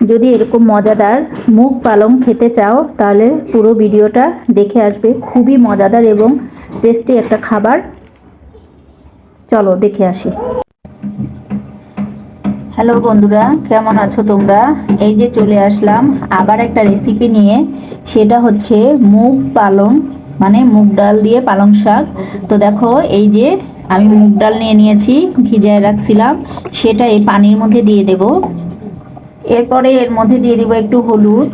যদি এরকম মজাদার মুগ পালং খেতে চাও, তাহলে পুরো ভিডিওটা দেখে আসবে। খুবই মজাদার এবং টেস্টি একটা খাবার। চলো দেখে আসি। হ্যালো বন্ধুরা, কেমন আছো তোমরা? এই যে চলে আসলাম আবার একটা রেসিপি নিয়ে। সেটা হচ্ছে মুগ পালং মানে মুগ ডাল দিয়ে পালং শাক। তো দেখো, এই যে আমি মুগ ডাল নিয়ে নিয়েছি, ভিজায় রাখছিলাম। সেটা এই পানির মধ্যে দিয়ে দেব। এরপরে এর মধ্যে দিয়ে দিব একটু হলুদ,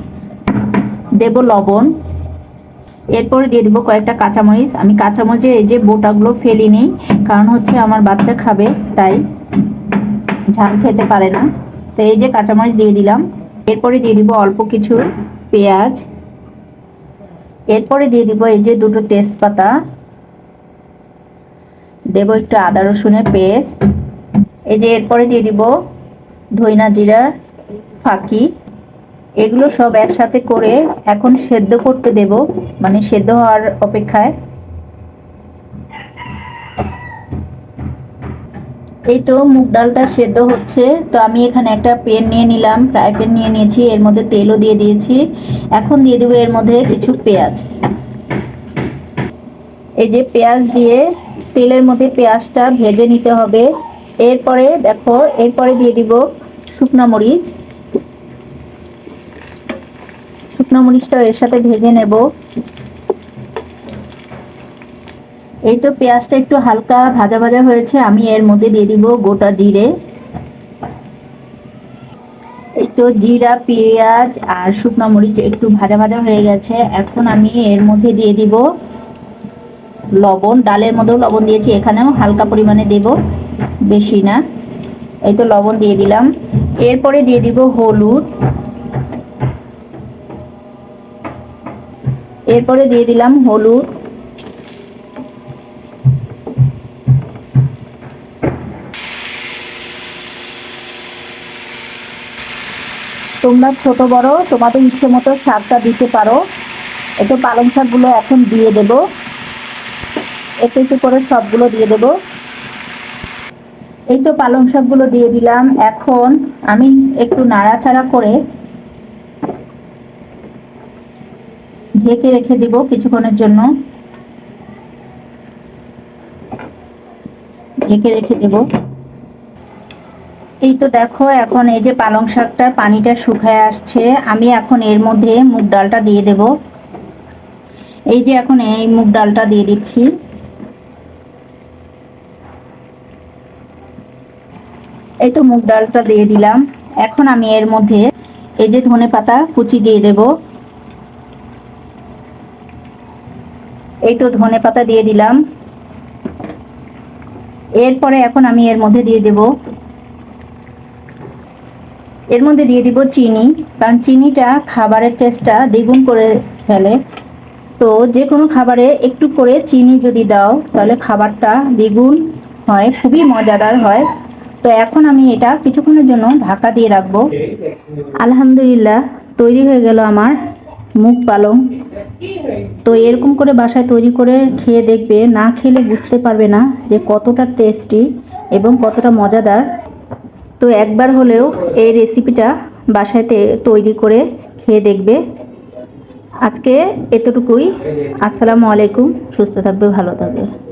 দেব লবণ, এরপরে দিয়ে দিব কয়েকটা কাঁচামরিচ। আমি কাঁচামরিচের এই যে বোটাগুলো ফেলি নেই কারণ হচ্ছে আমার বাচ্চা খাবে, তাই ঝাল খেতে পারে না। তো এই যে কাঁচামরিচ দিয়ে দিলাম। এরপরে দিয়ে দিব অল্প কিছু পেঁয়াজ। এরপরে দিয়ে দিব এই যে দুটো তেজপাতা। দেব একটু আদা রসুনের পেস্ট। এই যে এরপরে দিয়ে দিব ধইনা জিরা ফাঁকি, এগুলো সব একসাথে করে এখন সেদ্ধ করতে দেব মানে সেদ্ধ হওয়ার অপেক্ষায়। এই তো মুগ ডালটা সেদ্ধ হচ্ছে, তো আমি এখানে একটা পেন নিয়ে নিলাম, ফ্রাই প্যান নিয়ে নিয়েছি, এর মধ্যে তেলও দিয়ে দিয়েছি। এখন দিয়ে দেবো এর মধ্যে কিছু পেঁয়াজ। এই যে পেঁয়াজ দিয়ে তেলের মধ্যে পেঁয়াজটা ভেজে নিতে হবে। এরপরে দেখো, এরপরে দিয়ে দিব শুকনো মরিচ। শুকনো মরিচটা এর সাথে ভেজে নেব। এই তো পেঁয়াজটা একটু হালকা ভাজা ভাজা হয়েছে, আমি এর মধ্যে দিয়ে দিব গোটা জিরে। এই তো জিরা, পেঁয়াজ আর শুকনো মরিচ একটু ভাজা ভাজা হয়ে গেছে। এখন আমি এর মধ্যে দিয়ে দিব লবণ। ডালের মধ্যেও লবণ দিয়েছি, এখানেও হালকা পরিমাণে দেব, বেশি না। এই তো লবণ দিয়ে দিলাম। এরপরে দিয়ে দিব হলুদ। এরপরে দিয়ে দিলাম হলুদ। তোমরা ছোট বড়, তোমাদের ইচ্ছে মতো শাকটা দিতে পারো। একটু পালং শাকগুলো এখন দিয়ে দেব। একটু একটু করে সবগুলো দিয়ে দেব। এই তো পালং শাকগুলো দিয়ে দিলাম। এখন আমি একটু নাড়াচাড়া করে ঢেকে রেখে দিব কিছুক্ষণের জন্য। ঢেকে রেখে দেব। এই তো দেখো, এখন এই যে পালং শাকটার পানিটা শুকায় আসছে, আমি এখন এর মধ্যে মুগ ডালটা দিয়ে দেব। এই যে এখন এই মুগ ডালটা দিয়ে দিচ্ছি। এই তো মুগ ডালটা দিয়ে দিলাম। এখন আমি এর মধ্যে এই যে ধনে পাতা কুচি দিয়ে দেব। এই তো ধনে পাতা দিয়ে দিলাম। এরপরে এখন আমি এর মধ্যে দিয়ে দেব। এর মধ্যে দিয়ে দিব চিনি, কারণ চিনিটা খাবারের টেস্টটা দ্বিগুণ করে ফেলে। তো যে কোনো খাবারে একটু করে চিনি যদি দাও, তাহলে খাবারটা দ্বিগুণ হয়, খুবই মজাদার হয়। তো এখন আমি এটা কিছুক্ষণের জন্য ঢাকা দিয়ে রাখব। আলহামদুলিল্লাহ, তৈরি হয়ে গেল আমার মুখ পালং। তো এরকম করে বাসায় তৈরি করে খেয়ে দেখবে, না খেলে বুঝতে পারবে না যে কতটা টেস্টি এবং কতটা মজাদার। তো একবার হলেও এই রেসিপিটা বাসায় তৈরি করে খেয়ে দেখবে। আজকে এতটুকুই। আসসালামু আলাইকুম, সুস্থ থাকবে, ভালো থাকবে।